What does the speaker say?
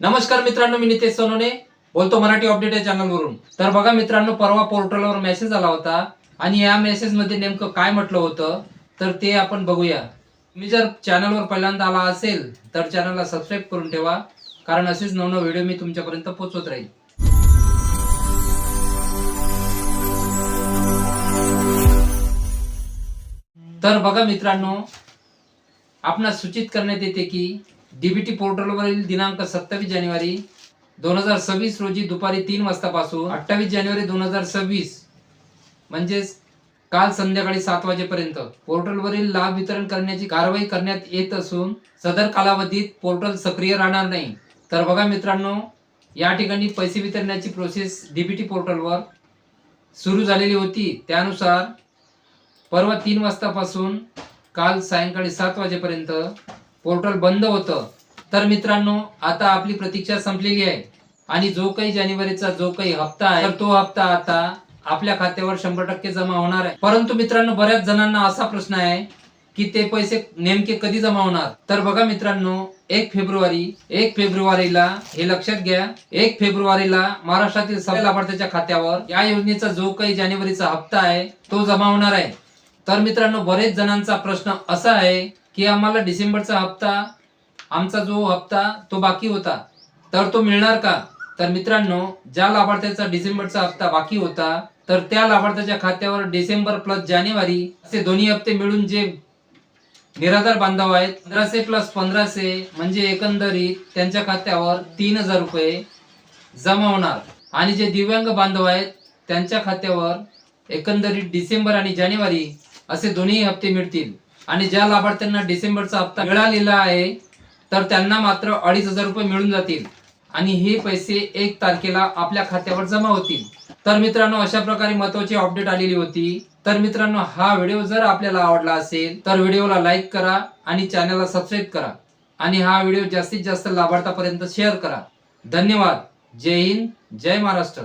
नमस्कार मित्रांनो मी नितेश सोनोने. बोलतो मराठी अपडेट या चॅनलवरून. तर बघा मित्रांनो परवा पोर्टलवर मेसेज आला होता आणि या मेसेजमध्ये नेमकं काय म्हटलं होतं तर ते आपण बघूया. मी जर चॅनलवर पहिल्यांदा आला असेल तर चॅनलला सबस्क्राईब करून ठेवा कारण असेच नवनव व्हिडिओ मी तुमच्यापर्यंत पोहोचवत राहील. तर बघा मित्रांनो आपणास सूचित करण्यात येते की डीबीटी पोर्टलवरील दिनांक सत्तावीस जानेवारी दोन हजार सव्वीस रोजी दुपारी तीन वाजतापासून अठ्ठावीस जानेवारी दोन हजार सव्वीस म्हणजेच काल संध्याकाळी सात वाजेपर्यंत पोर्टलवरील लाभ वितरण करण्याची कारवाई करण्यात येत असून सदर कालावधीत पोर्टल सक्रिय राहणार नाही. तर बघा मित्रांनो या ठिकाणी पैसे वितरण्याची प्रोसेस डीबीटी पोर्टलवर सुरू झालेली होती. त्यानुसार परवा तीन वाजतापासून काल सायंकाळी सात वाजेपर्यंत पोर्टल बंद होतं. तर मित्रांनो आता आपली प्रतीक्षा संपलेली आहे. आणि जो काही जानेवारीचा जो काही हप्ता आहे तर तो हप्ता आता आपल्या खात्यावर शंभर टक्के जमा होणार आहे. परंतु मित्रांनो बऱ्याच जणांना असा प्रश्न आहे की ते पैसे नेमके कधी जमा होणार? तर बघा मित्रांनो एक फेब्रुवारी एक फेब्रुवारीला हे लक्षात घ्या एक फेब्रुवारीला महाराष्ट्रातील सगळ्या लाभार्थ्याच्या खात्यावर या योजनेचा जो काही जानेवारीचा हप्ता आहे तो जमा होणार आहे. तर मित्रांनो बरेच जणांचा प्रश्न असा आहे की आम्हाला डिसेंबरचा हप्ता आमचा जो हप्ता तो बाकी होता. तर तो मिळणार का? तर मित्रांनो ज्या लाभार्थ्याचा डिसेंबरचा हप्ता बाकी होता तर त्या लाभार्थ्याच्या खात्यावर डिसेंबर प्लस जानेवारी असे दोन्ही हप्ते मिळून जे निराधार बांधव आहेत पंधराशे प्लस पंधराशे म्हणजे एकंदरीत त्यांच्या खात्यावर तीन हजार रुपये जमा होणार. आणि जे दिव्यांग बांधव आहेत त्यांच्या खात्यावर एकंदरीत डिसेंबर आणि जानेवारी असे दोन्ही हप्ते मिळतील. आणि ज्या लाभार्थ्यांना डिसेंबरचा हप्ता मिळालेला आहे तर त्यांना मात्र अडीच हजार रुपये मिळून जातील. आणि हे पैसे एक तारखेला आपल्या खात्यावर जमा होतील. तर मित्रांनो अशा प्रकारे महत्वाची अपडेट आलेली होती. तर मित्रांनो हा व्हिडिओ जर आपल्याला आवडला असेल तर व्हिडिओला लाईक करा आणि चॅनलला सबस्क्राईब करा. आणि हा व्हिडिओ जास्तीत जास्त लाभार्थ्यापर्यंत शेअर करा. धन्यवाद. जय हिंद. जय महाराष्ट्र.